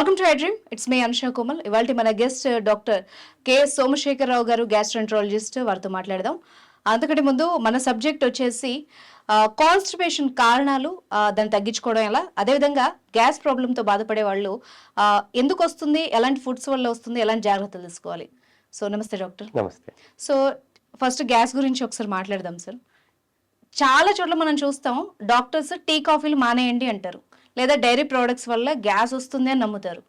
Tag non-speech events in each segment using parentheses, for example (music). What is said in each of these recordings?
Welcome to dream it's me Anusha Komal ఇవాళ మన guest doctor K Somasekhararao గారు gastroenterologist వారితో మాట్లాడదాం. అంతకంటే ముందు మన సబ్జెక్ట్ వచ్చేసి కాన్స్టిపేషన్ కారణాలు దాన్ని తగ్గించుకోవడం ఎలా? అదేవిధంగా గ్యాస్ ప్రాబ్లంతో బాధపడే వాళ్ళు ఎందుకు వస్తుంది? ఎలాంటి ఫుడ్స్ వల్ల వస్తుంది? ఎలాంటి జాగ్రత్తలు తీసుకోవాలి? సో నమస్తే డాక్టర్ నమస్తే. సో ఫస్ట్ గ్యాస్ గురించి ఒకసారి మాట్లాడదాం సార్ చాలా చోట్ల మనం చూస్తాం డాక్టర్స్ టీ కాఫీలు మానేయండి అంటారు. లేదా డైరీ ప్రోడక్ట్స్ వల్ల గ్యాస్ వస్తుంది అని నమ్ముతారు.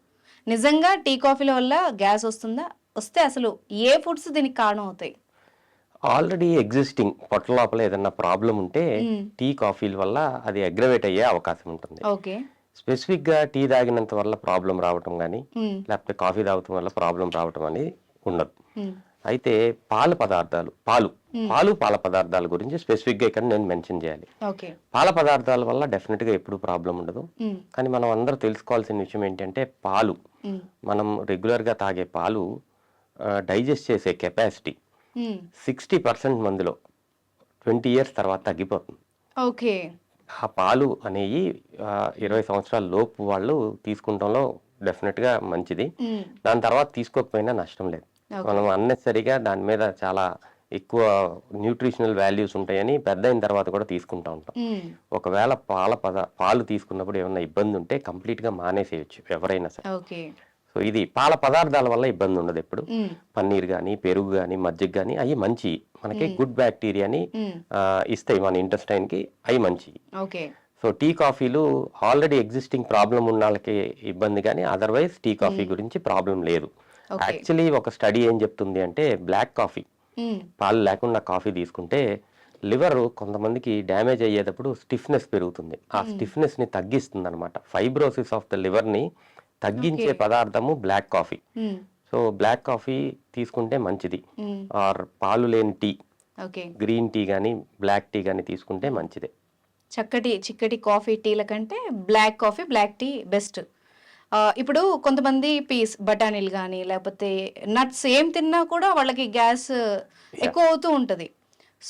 నిజంగా టీ కాఫీల వల్ల గ్యాస్ వస్తుందా? వస్తే అసలు ఏ ఫుడ్స్ దీనికి కారణం అవుతాయి? ఆల్రెడీ ఎగ్జిస్టింగ్ పొట్ట లోపల ఏదన్నా ప్రాబ్లం ఉంటే టీ కాఫీల వల్ల అది అగ్రవేట్ అయ్యే అవకాశం ఉంటుంది. ఓకే. స్పెసిఫిక్గా టీ తాగినంత వల్ల ప్రాబ్లం రావటం కానీ లేకపోతే కాఫీ తాగటం వల్ల ప్రాబ్లం రావటం అనేది ఉండదు. అయితే పాల పదార్థాలు పాలు పాలు పాల పదార్థాల గురించి స్పెసిఫిక్గా ఇక్కడ నేను మెన్షన్ చేయాలి. పాల పదార్థాల వల్ల డెఫినెట్గా ఎప్పుడు ప్రాబ్లం ఉండదు. కానీ మనం అందరూ తెలుసుకోవాల్సిన విషయం ఏంటంటే పాలు. మనం రెగ్యులర్గా తాగే పాలు డైజెస్ట్ చేసే కెపాసిటీ సిక్స్టీ పర్సెంట్ మందిలో ట్వంటీ ఇయర్స్ తర్వాత తగ్గిపోతుంది. ఓకే. ఆ పాలు అనేవి ఇరవై సంవత్సరాల లోపు వాళ్ళు తీసుకుంటంలో డెఫినెట్గా మంచిది. దాని తర్వాత తీసుకోకపోయినా నష్టం లేదు. మనం అన్నెసరిగా దాని మీద చాలా ఎక్కువ న్యూట్రిషనల్ వాల్యూస్ ఉంటాయని పెద్ద అయిన తర్వాత కూడా తీసుకుంటా ఉంటాం. ఒకవేళ పాల పద పాలు తీసుకున్నప్పుడు ఏమైనా ఇబ్బంది ఉంటే కంప్లీట్గా మానేసేయచ్చు ఎవరైనా సరే. సో ఇది పాల పదార్థాల వల్ల ఇబ్బంది ఉండదు ఎప్పుడు. పన్నీర్ కానీ పెరుగు కానీ మజ్జిగ కానీ అవి మంచి. మనకి గుడ్ బ్యాక్టీరియాని ఇస్తాయి మన intestine కి అవి మంచి సో టీ కాఫీలు ఆల్రెడీ ఎగ్జిస్టింగ్ ప్రాబ్లం ఉన్న వాళ్ళకి ఇబ్బంది కానీ అదర్వైజ్ టీ కాఫీ గురించి ప్రాబ్లం లేదు. యాక్చువల్లీ ఒక స్టడీ ఏం చెప్తుంది అంటే బ్లాక్ కాఫీ. పాలు లేకుండా కాఫీ తీసుకుంటే లివర్ కొంతమందికి డ్యామేజ్ అయ్యేటప్పుడు స్టిఫ్నెస్ పెరుగుతుంది. ఆ స్టిఫ్నెస్ని తగ్గిస్తుంది అనమాట ఫైబ్రోసిస్ ఆఫ్ ద లివర్ని తగ్గించే పదార్థము black coffee. So black coffee తీసుకుంటే మంచిది. ఆర్ పాలు లేని టీ. గ్రీన్ టీ కానీ బ్లాక్ టీ కానీ తీసుకుంటే మంచిదే. చక్కటి చిక్కటి కాఫీ టీల కంటే black coffee black tea best. ఇప్పుడు కొంతమంది పీస్ బఠానీలు కానీ లేకపోతే నట్స్ ఏం తిన్నా కూడా వాళ్ళకి గ్యాస్ ఎక్కువ అవుతూ ఉంటుంది.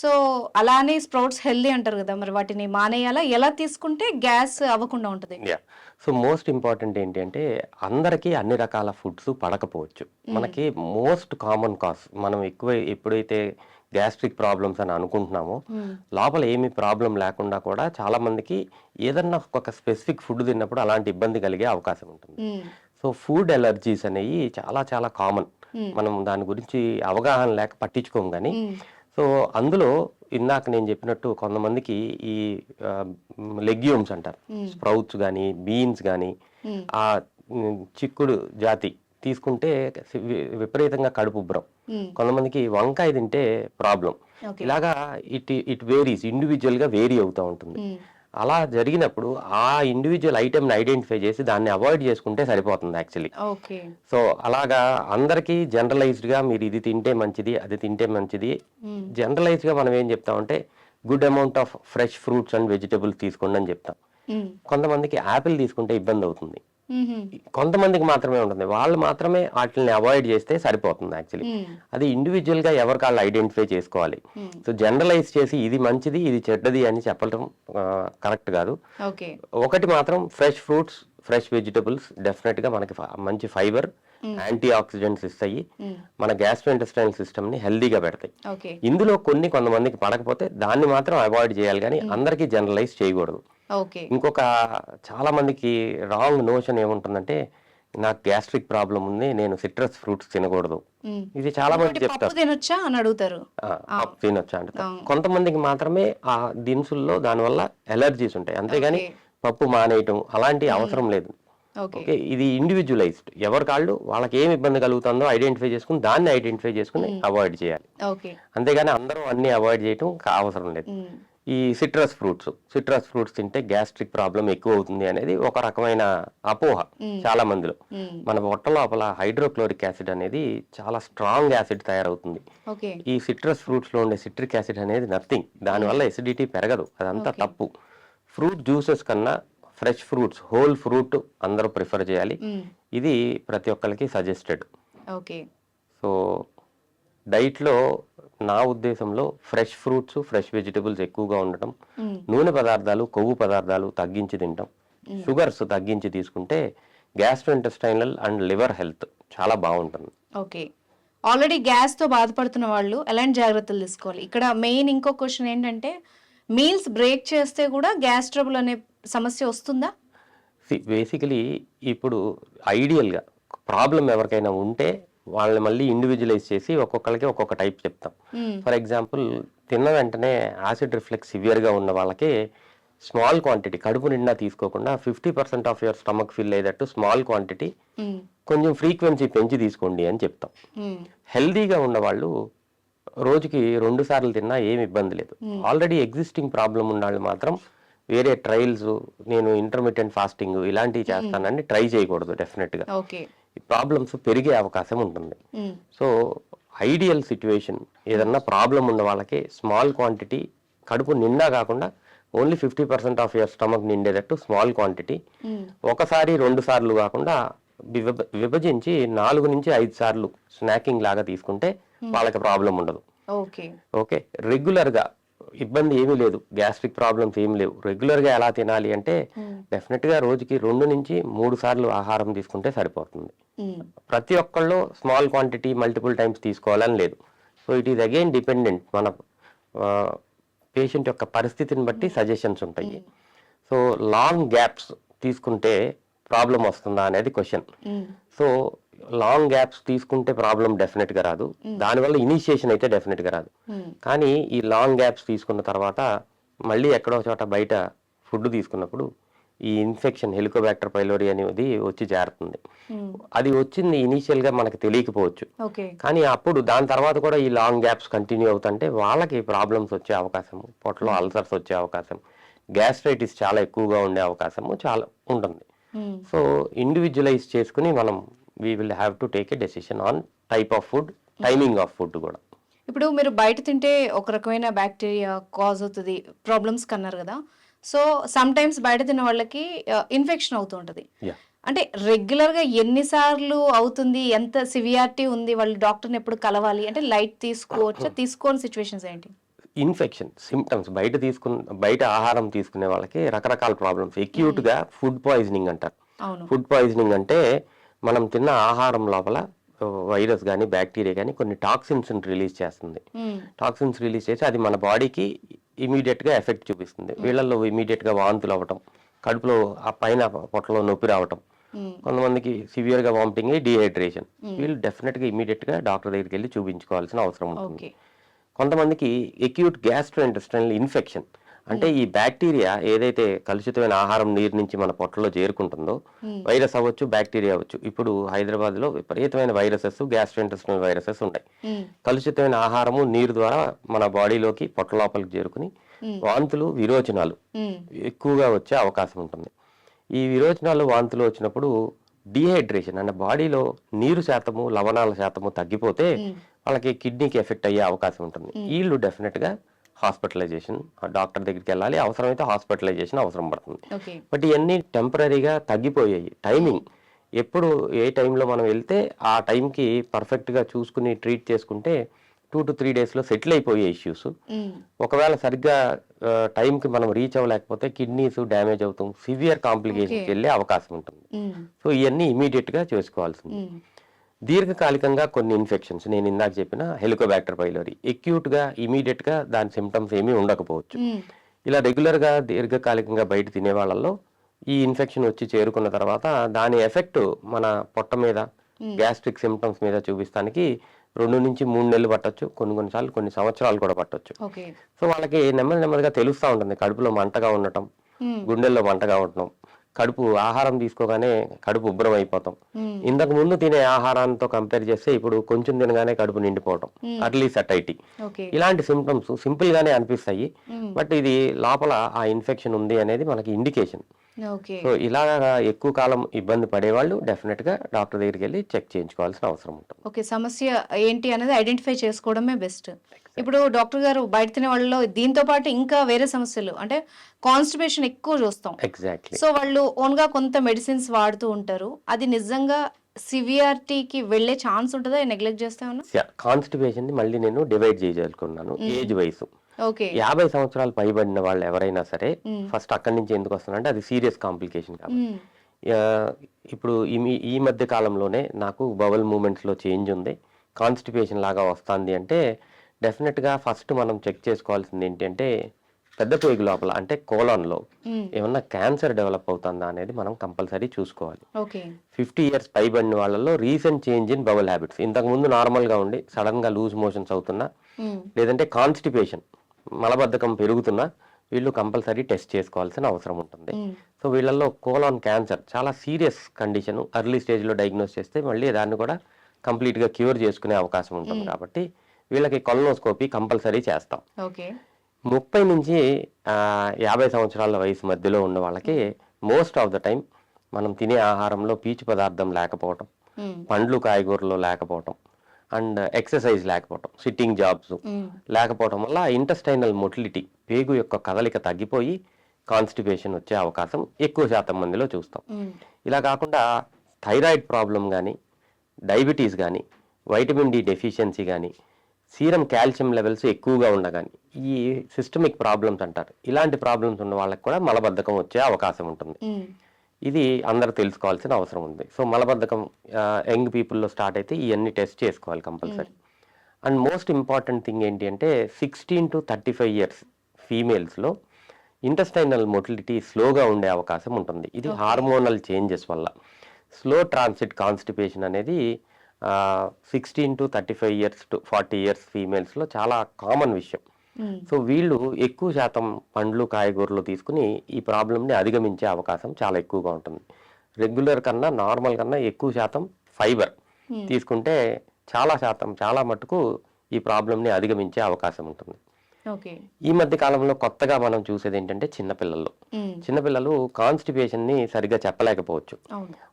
సో అలానే స్ప్రౌట్స్ హెల్దీ అంటారు కదా మరి వాటిని మానేయాలా? ఎలా తీసుకుంటే గ్యాస్ అవ్వకుండా ఉంటుంది? సో మోస్ట్ ఇంపార్టెంట్ ఏంటి అంటే అందరికీ అన్ని రకాల ఫుడ్స్ పడకపోవచ్చు. మనకి మోస్ట్ కామన్ కాజ్ మనం ఎక్కువ ఎప్పుడైతే గ్యాస్ట్రిక్ ప్రాబ్లమ్స్ అని అనుకుంటున్నామో. లోపల ఏమి ప్రాబ్లం లేకుండా కూడా చాలా మందికి ఏదన్నా ఒక స్పెసిఫిక్ ఫుడ్ తిన్నప్పుడు అలాంటి ఇబ్బంది కలిగే అవకాశం ఉంటుంది. సో ఫుడ్ ఎలర్జీస్ అనేవి చాలా చాలా కామన్. మనం దాని గురించి అవగాహన లేక పట్టించుకోం కానీ. సో అందులో ఇందాక నేను చెప్పినట్టు కొంతమందికి ఈ లెగ్యూమ్స్ అంటారు. స్ప్రౌట్స్ కానీ బీన్స్ కానీ ఆ చిక్కుడు జాతి తీసుకుంటే విపరీతంగా కడుపు ఉబ్బరం. కొంతమందికి వంకాయ తింటే ప్రాబ్లం. ఇలాగా ఇట్ ఇట్ వేరీస్ ఇండివిజువల్గా వేరీ అవుతూ ఉంటుంది. అలా జరిగినప్పుడు ఆ ఇండివిజువల్ ఐటెంని ఐడెంటిఫై చేసి దాన్ని అవాయిడ్ చేసుకుంటే సరిపోతుంది యాక్చువల్లీ సో అలాగా అందరికీ జనరలైజ్డ్గా మీరు ఇది తింటే మంచిది అది తింటే మంచిది. జనరలైజ్డ్గా మనం ఏం చెప్తామంటే good amount of fresh fruits and vegetables తీసుకోండి అని చెప్తాం. కొంతమందికి యాపిల్ తీసుకుంటే ఇబ్బంది అవుతుంది. కొంతమందికి మాత్రమే ఉంటుంది. వాళ్ళు మాత్రమే వాటిని అవాయిడ్ చేస్తే సరిపోతుంది యాక్చువల్లీ. అది ఇండివిజువల్గా ఎవరికి వాళ్ళు ఐడెంటిఫై చేసుకోవాలి. సో జనరలైజ్ చేసి ఇది మంచిది ఇది చెడ్డది అని చెప్పడం కరెక్ట్ కాదు. ఒకటి మాత్రం ఫ్రెష్ ఫ్రూట్స్ ఫ్రెష్ వెజిటబుల్స్ డెఫినెట్గా మనకి మంచి ఫైబర్ యాంటీ ఆక్సిడెంట్స్ ఇస్తాయి. మన గ్యాస్ట్రోఇంటెస్టైనల్ సిస్టమ్ని హెల్దీగా పెడతాయి. ఇందులో కొన్ని కొంతమందికి పడకపోతే దాన్ని మాత్రం అవాయిడ్ చేయాలి కానీ అందరికీ జనరలైజ్ చేయకూడదు. ఇంకొక చాలా మందికి రాంగ్ నోషన్ ఏముంటుందంటే నాకు గ్యాస్ట్రిక్ ప్రాబ్లం ఉంది నేను సిట్రస్ ఫ్రూట్స్ తినకూడదు. ఇది చాలా మంది చెప్తారు. తినొచ్చా అని అడుగుతారు. తినొచ్చా అంటే కొంతమందికి మాత్రమే ఆ దినుసుల్లో దానివల్ల ఎలర్జీస్ ఉంటాయి. అంతేగాని. పప్పు మానేయటం అలాంటి అవసరం లేదు. ఓకే. ఇది ఇండివిజువలైజ్డ్ ఎవరి కాళ్ళు వాళ్ళకి ఏమి ఇబ్బంది కలుగుతుందో ఐడెంటిఫై చేసుకుని దాన్ని ఐడెంటిఫై చేసుకుని అవాయిడ్ చేయాలి. అంతేగాని అందరూ అన్ని అవాయిడ్ చేయటం అవసరం లేదు. ఈ సిట్రస్ ఫ్రూట్స్ సిట్రస్ ఫ్రూట్స్ తింటే గ్యాస్ట్రిక్ ప్రాబ్లం ఎక్కువ అవుతుంది అనేది ఒక రకమైన అపోహ చాలా మందిలో. మన పొట్ట లోపల హైడ్రోక్లోరిక్ యాసిడ్ అనేది చాలా స్ట్రాంగ్ యాసిడ్ తయారవుతుంది. ఈ సిట్రస్ ఫ్రూట్స్లో ఉండే సిట్రిక్ యాసిడ్ అనేది నథింగ్. దానివల్ల ఎసిడిటీ పెరగదు. అదంతా తప్పు. ఫ్రూట్ జ్యూసెస్ కన్నా ఫ్రెష్ ఫ్రూట్స్ హోల్ ఫ్రూట్ అందరూ ప్రిఫర్ చేయాలి. ఇది ప్రతి ఒక్కరికి సజెస్టెడ్. ఓకే. సో డైట్లో నా ఉద్దేశంలో ఫ్రెష్ ఫ్రూట్స్ ఫ్రెష్ వెజిటబుల్స్ ఎక్కువగా ఉండటం. నూనె పదార్థాలు కొవ్వు పదార్థాలు తగ్గించి తింటాం. షుగర్స్ తగ్గించి తీసుకుంటే గ్యాస్ట్రోఇంటెస్టైనల్ అండ్ లివర్ హెల్త్ చాలా బాగుంటుంది. ఓకే. ఆల్రెడీ గ్యాస్తో బాధపడుతున్న వాళ్ళు ఎలాంటి జాగ్రత్తలు తీసుకోవాలి? ఇక్కడ మెయిన్ ఇంకో క్వశ్చన్ ఏంటంటే మీల్స్ బ్రేక్ చేస్తే కూడా గ్యాస్ ట్రబుల్ అనే సమస్య వస్తుందా? బేసికలీ ఇప్పుడు ఐడియల్గా ప్రాబ్లం ఎవరికైనా ఉంటే వాళ్ళని మళ్ళీ ఇండివిజువలైజ్ చేసి ఒక్కొక్కరికి ఒక్కొక్క టైప్ చెప్తాం. ఫర్ ఎగ్జాంపుల్ తిన్న వెంటనే యాసిడ్ రిఫ్లెక్స్ సివియర్గా ఉన్న వాళ్ళకి స్మాల్ క్వాంటిటీ కడుపు నిండా తీసుకోకుండా fifty percent of your stomach fill అయ్యేటట్టు స్మాల్ క్వాంటిటీ. కొంచెం ఫ్రీక్వెన్సీ పెంచి తీసుకోండి అని చెప్తాం. హెల్దీగా ఉన్నవాళ్ళు రోజుకి రెండు సార్లు తిన్నా ఏమి ఇబ్బంది లేదు. ఆల్రెడీ ఎగ్జిస్టింగ్ ప్రాబ్లం ఉన్న వాళ్ళు మాత్రం వేరే ట్రయల్స్ నేను ఇంటర్మీడియట్ ఫాస్టింగ్ ఇలాంటివి చేస్తానని ట్రై చేయకూడదు డెఫినెట్గా ఈ ప్రాబ్లమ్స్ పెరిగే అవకాశం ఉంటుంది. సో ఐడియల్ సిచ్యువేషన్ ఏదన్నా ప్రాబ్లం ఉన్న వాళ్ళకి స్మాల్ క్వాంటిటీ కడుపు నిండా కాకుండా only fifty percent of your stomach నిండేటట్టు small quantity. ఒకసారి రెండు సార్లు కాకుండా విభ- విభజించి నాలుగు నుంచి ఐదు సార్లు స్నాకింగ్ లాగా తీసుకుంటే వాళ్ళకి ప్రాబ్లం ఉండదు. ఓకే. ఓకే? రెగ్యులర్గా ఇబ్బంది ఏమీ లేదు. గ్యాస్ట్రిక్ ప్రాబ్లమ్స్ ఏమీ లేవు. రెగ్యులర్గా ఎలా తినాలి అంటే. డెఫినెట్గా రోజుకి రెండు నుంచి మూడు సార్లు ఆహారం తీసుకుంటే సరిపోతుంది. ప్రతి ఒక్కళ్ళు స్మాల్ క్వాంటిటీ మల్టిపుల్ టైమ్స్ తీసుకోవాలని లేదు. So it is again dependent మన పేషెంట్ యొక్క పరిస్థితిని బట్టి సజెషన్స్ ఉంటాయి. సో లాంగ్ గ్యాప్స్ తీసుకుంటే ప్రాబ్లం వస్తుందా అనేది క్వశ్చన్. సో లాంగ్ గ్యాప్స్ తీసుకుంటే ప్రాబ్లం డెఫినెట్గా రాదు. దానివల్ల ఇనిషియేషన్ అయితే డెఫినెట్గా రాదు. మ్మ్. కానీ ఈ లాంగ్ గ్యాప్స్ తీసుకున్న తర్వాత మళ్ళీ ఎక్కడో చోట బయట ఫుడ్ తీసుకున్నప్పుడు ఈ ఇన్ఫెక్షన్ హెలికోబాక్టర్ పైలోరి అనేది వచ్చి చేరుతుంది. అది వచ్చింది ఇనీషియల్గా మనకు తెలియకపోవచ్చు. కానీ అప్పుడు దాని తర్వాత కూడా ఈ లాంగ్ గ్యాప్స్ కంటిన్యూ అవుతుంటే వాళ్ళకి ప్రాబ్లమ్స్ వచ్చే అవకాశం పొట్టలో అల్సర్స్ వచ్చే అవకాశం గ్యాస్ట్రైటిస్ చాలా ఎక్కువగా ఉండే అవకాశము చాలా ఉంటుంది. సో ఇండివిజువలైజ్ చేసుకుని మనం we will have to take a decision on type of food timing of food కూడా. ఇప్పుడు మీరు బయట తింటే ఒక రకమైన బ్యాక్టీరియా కాజ్ అవుతుంది ప్రాబ్లమ్స్ కన్నారు కదా. సో సమ్ టైమ్స్ బయట తిన్న వాళ్ళకి ఇన్ఫెక్షన్ అవుతూ ఉంటుంది. అంటే రెగ్యులర్గా ఎన్నిసార్లు అవుతుంది ఎంత సివియారిటీ ఉంది వాళ్ళు డాక్టర్ని ఎప్పుడు కలవాలి అంటే లైట్ తీసుకోవచ్చా (coughs) తీసుకోని సిచ్యువేషన్స్ ఏంటి? ఇన్ఫెక్షన్ సిమ్టమ్స్ బయట తీసుకున్న బయట ఆహారం తీసుకునే వాళ్ళకి రకరకాల ప్రాబ్లమ్స్గా ఫుడ్ పాయిజనింగ్ అంటారు. ఫుడ్ పాయిజనింగ్ అంటే మనం తిన్న ఆహారం లోపల వైరస్ కానీ బ్యాక్టీరియా కానీ కొన్ని టాక్సిన్స్ రిలీజ్ చేస్తుంది. టాక్సిన్స్ రిలీజ్ చేసి అది మన బాడీకి గా ఎఫెక్ట్ చూపిస్తుంది. వీళ్ళల్లో immediate గా వాంతులు అవ్వటం కడుపులో ఆ పైన పొట్టలో నొప్పి రావటం. కొంతమందికి సివియర్గా వామిటింగ్ డిహైడ్రేషన్. వీళ్ళు డెఫినెట్గా ఇమీడియట్గా డాక్టర్ దగ్గరికి వెళ్ళి చూపించుకోవాల్సిన అవసరం ఉంటుంది. కొంతమందికి ఎక్యూట్ గ్యాస్ట్రో ఇంటెస్టైనల్ ఇన్ఫెక్షన్ అంటే ఈ బ్యాక్టీరియా ఏదైతే కలుషితమైన ఆహారం నీరు నుంచి మన పొట్టలో చేరుకుంటుందో వైరస్ అవ్వచ్చు బ్యాక్టీరియా అవ్వచ్చు. ఇప్పుడు హైదరాబాద్లో విపరీతమైన వైరసెస్ గ్యాస్ట్రో ఇంటెస్టైనల్ వైరసెస్ మ్మ్. కలుషితమైన ఆహారము నీరు ద్వారా మన బాడీలోకి పొట్ట లోపలికి చేరుకుని వాంతులు విరోచనాలు. ఎక్కువగా వచ్చే అవకాశం ఉంటుంది. ఈ విరోచనాలు వాంతులు వచ్చినప్పుడు డిహైడ్రేషన్ అంటే బాడీలో నీరు శాతము లవణాల శాతము తగ్గిపోతే వాళ్ళకి కిడ్నీకి ఎఫెక్ట్ అయ్యే అవకాశం ఉంటుంది. వీళ్ళు డెఫినెట్గా హాస్పిటలైజేషన్ డాక్టర్ దగ్గరికి వెళ్ళాలి అవసరమైతే హాస్పిటలైజేషన్ అవసరం పడుతుంది. బట్ ఇవన్నీ టెంపరీగా తగ్గిపోయాయి. టైమింగ్ ఎప్పుడు ఏ టైంలో మనం వెళ్తే ఆ టైంకి పర్ఫెక్ట్గా చూసుకుని ట్రీట్ చేసుకుంటే టూ టు త్రీ డేస్లో సెటిల్ అయిపోయే ఇష్యూస్. ఒకవేళ సరిగ్గా టైంకి మనం రీచ్ అవ్వలేకపోతే కిడ్నీస్ డ్యామేజ్ అవుతాం. సివియర్ కాంప్లికేషన్కి వెళ్ళే అవకాశం ఉంటుంది. సో ఇవన్నీ ఇమీడియట్గా చేసుకోవాల్సింది. దీర్ఘకాలికంగా కొన్ని ఇన్ఫెక్షన్స్. నేను ఇందాక చెప్పిన హెలికోబాక్టర్ పైలోరి. గా ఇమీడియట్గా దాని సిమ్టమ్స్ ఏమీ ఉండకపోవచ్చు. ఇలా రెగ్యులర్గా దీర్ఘకాలికంగా బయట తినే వాళ్ళల్లో ఈ ఇన్ఫెక్షన్ వచ్చి చేరుకున్న తర్వాత దాని ఎఫెక్ట్ మన పొట్ట మీద గ్యాస్ట్రిక్ సిమ్టమ్స్ మీద చూపిస్తానికి రెండు నుంచి మూడు నెలలు పట్టొచ్చు. కొన్ని కొన్నిసార్లు కొన్ని సంవత్సరాలు కూడా పట్టొచ్చు. సో వాళ్ళకి నెమ్మది నెమ్మదిగా తెలుస్తూ ఉంటుంది. కడుపులో మంటగా ఉండటం. గుండెల్లో మంటగా ఉండటం. కడుపు ఆహారం తీసుకోగానే కడుపు ఉబ్బరం అయిపోతాం. ఇంతకు ముందు తినే ఆహారాంతో కంపేర్ చేస్తే ఇప్పుడు కొంచెం తినగానే కడుపు నిండిపోవటం. అర్లీ సెటైటీ ఇలాంటి సిమ్టమ్స్ సింపుల్ గానే అనిపిస్తాయి. బట్ ఇది లోపల ఆ ఇన్ఫెక్షన్ ఉంది అనేది మనకి ఇండికేషన్ సో ఇలాగా ఎక్కువ కాలం ఇబ్బంది పడేవాళ్ళు డెఫినెట్గా డాక్టర్ దగ్గరికి వెళ్ళి చెక్ చేయించుకోవాల్సిన అవసరం ఉంటుంది. ఓకే సమస్య ఏంటి అనేది ఐడెంటిఫై చేసుకోవడమే బెస్ట్ ఇప్పుడు డాక్టర్ గారు బయట తినే వాళ్ళలో దీంతో పాటు ఇంకా వేరే సమస్యలు. అంటే కాన్స్టిపేషన్ ఎక్కువ చూస్తాం. ఎగ్జాక్ట్లీ సో వాళ్ళు ఓన్గా కొంత మెడిసిన్స్ వాడుతూ ఉంటారు. అది నిజంగా సివియారిటీకి వెళ్ళే ఛాన్స్ ఉంటుందా? నెగ్లెక్ట్ చేస్తా ఉన్నా? కాన్స్టిపేషన్ మళ్ళీ నేను డివైడ్ చేయదలుచుకున్నాను ఏజ్ ఓకే. యాభై సంవత్సరాలు పైబడిన వాళ్ళు ఎవరైనా సరే ఫస్ట్ అక్కడి నుంచి ఎందుకు వస్తుందంటే అది సీరియస్ కాంప్లికేషన్ కాబట్టి. ఇప్పుడు ఈ మధ్య కాలంలోనే నాకు బవల్ మూమెంట్స్లో చేంజ్ ఉంది. కాన్స్టిపేషన్ లాగా వస్తుంది అంటే డెఫినెట్గా ఫస్ట్ మనం చెక్ చేసుకోవాల్సింది ఏంటంటే పెద్ద పేగు లోపల అంటే కోలాన్లో. ఏమన్నా క్యాన్సర్ డెవలప్ అవుతుందా అనేది మనం కంపల్సరీ చూసుకోవాలి ఫిఫ్టీ ఇయర్స్ పైబడిన వాళ్ళలో recent change in bowel habits ఇంతకుముందు నార్మల్గా ఉండి సడన్గా లూజ్ మోషన్స్ అవుతున్నా. లేదంటే కాన్స్టిపేషన్ మలబద్ధకం పెరుగుతున్నా వీళ్ళు కంపల్సరీ టెస్ట్ చేసుకోవాల్సిన అవసరం ఉంటుంది. సో వీళ్ళల్లో కోలాన్ క్యాన్సర్ చాలా సీరియస్ కండిషన్ ఎర్లీ స్టేజ్లో డయాగ్నోస్ చేస్తే మళ్ళీ దాన్ని కూడా కంప్లీట్గా క్యూర్ చేసుకునే అవకాశం ఉంటుంది కాబట్టి వీళ్ళకి కొలనోస్కోపీ కంపల్సరీ చేస్తాం ఓకే ముప్పై నుంచి యాభై సంవత్సరాల వయసు మధ్యలో ఉన్న వాళ్ళకి మోస్ట్ ఆఫ్ ద టైం మనం తినే ఆహారంలో పీచు పదార్థం లేకపోవటం. పండ్లు కాయగూరలు లేకపోవటం అండ్ ఎక్సర్సైజ్ లేకపోవటం సిట్టింగ్ జాబ్స్. లేకపోవటం వల్ల ఇంటెస్టైనల్ మొటిలిటీ పేగు యొక్క కదలిక తగ్గిపోయి కాన్స్టిపేషన్ వచ్చే అవకాశం ఎక్కువ శాతం మందిలో చూస్తాం. ఇలా కాకుండా థైరాయిడ్ ప్రాబ్లం కానీ డయాబెటీస్ కానీ వైటమిన్ డి డెఫిషియన్సీ కానీ సీరం కాల్షియం లెవెల్స్ ఎక్కువగా ఉండగాని ఈ సిస్టమిక్ ప్రాబ్లమ్స్ అంటారు. ఇలాంటి ప్రాబ్లమ్స్ ఉన్న వాళ్ళకి కూడా మలబద్ధకం వచ్చే అవకాశం ఉంటుంది. ఇది అందరూ తెలుసుకోవాల్సిన అవసరం ఉంది. సో మలబద్ధకం యంగ్ పీపుల్లో స్టార్ట్ అయితే ఇవన్నీ టెస్ట్ చేసుకోవాలి compulsory. And most important thing ఏంటి అంటే sixteen to thirty five years ఫీమేల్స్లో intestinal motility స్లోగా ఉండే అవకాశం ఉంటుంది. ఇది హార్మోనల్ చేంజెస్ వల్ల. స్లో ట్రాన్సిట్ కాన్స్టిపేషన్ అనేది sixteen to thirty five years to forty years ఫీమేల్స్లో చాలా కామన్ విషయం. సో వీళ్ళు ఎక్కువ శాతం పండ్లు కాయగూరలు తీసుకుని ఈ ప్రాబ్లమ్ని అధిగమించే అవకాశం చాలా ఎక్కువగా ఉంటుంది. రెగ్యులర్ కన్నా నార్మల్ కన్నా ఎక్కువ శాతం ఫైబర్ Hmm. తీసుకుంటే చాలా శాతం చాలా మటుకు ఈ ప్రాబ్లమ్ని అధిగమించే అవకాశం ఉంటుంది. ఈ మధ్య కాలంలో కొత్తగా మనం చూసేది ఏంటంటే చిన్నపిల్లల్లో మ్మ్. చిన్నపిల్లలు కాన్స్టిపేషన్ని సరిగ్గా చెప్పలేకపోవచ్చు.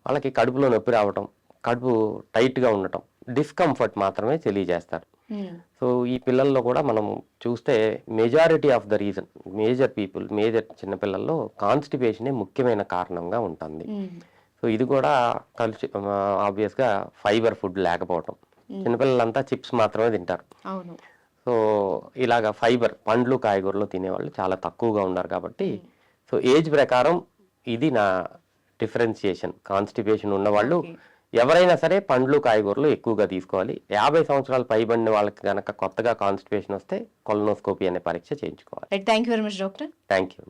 వాళ్ళకి కడుపులో నొప్పి రావటం కడుపు టైట్గా ఉండటం డిస్కంఫర్ట్ మాత్రమే తెలియజేస్తారు. మ్మ్. సో ఈ పిల్లల్లో కూడా మనం చూస్తే majority of the reason major people major చిన్నపిల్లల్లో కాన్స్టిపేషనే ముఖ్యమైన కారణంగా ఉంటుంది. మ్మ్. సో ఇది కూడా కలిసి ఆబ్వియస్గా ఫైబర్ ఫుడ్ లేకపోవటం. చిన్నపిల్లలంతా చిప్స్ మాత్రమే తింటారు. సో ఇలాగ ఫైబర్ పండ్లు కాయగూరలు తినేవాళ్ళు చాలా తక్కువగా ఉన్నారు కాబట్టి సో ఏజ్ ప్రకారం ఇది నా డిఫరెన్సియేషన్ కాన్స్టిపేషన్ ఉన్నవాళ్ళు. ఎవరైనా సరే పండ్లు కాయగూరలు ఎక్కువగా తీసుకోవాలి. యాభై సంవత్సరాలు పైబడిన వాళ్ళకి కనుక కొత్తగా కాన్స్టిపేషన్ వస్తే కొలనోస్కోపీ అనే పరీక్ష చేయించుకోవాలి. Thank you very much doctor thank you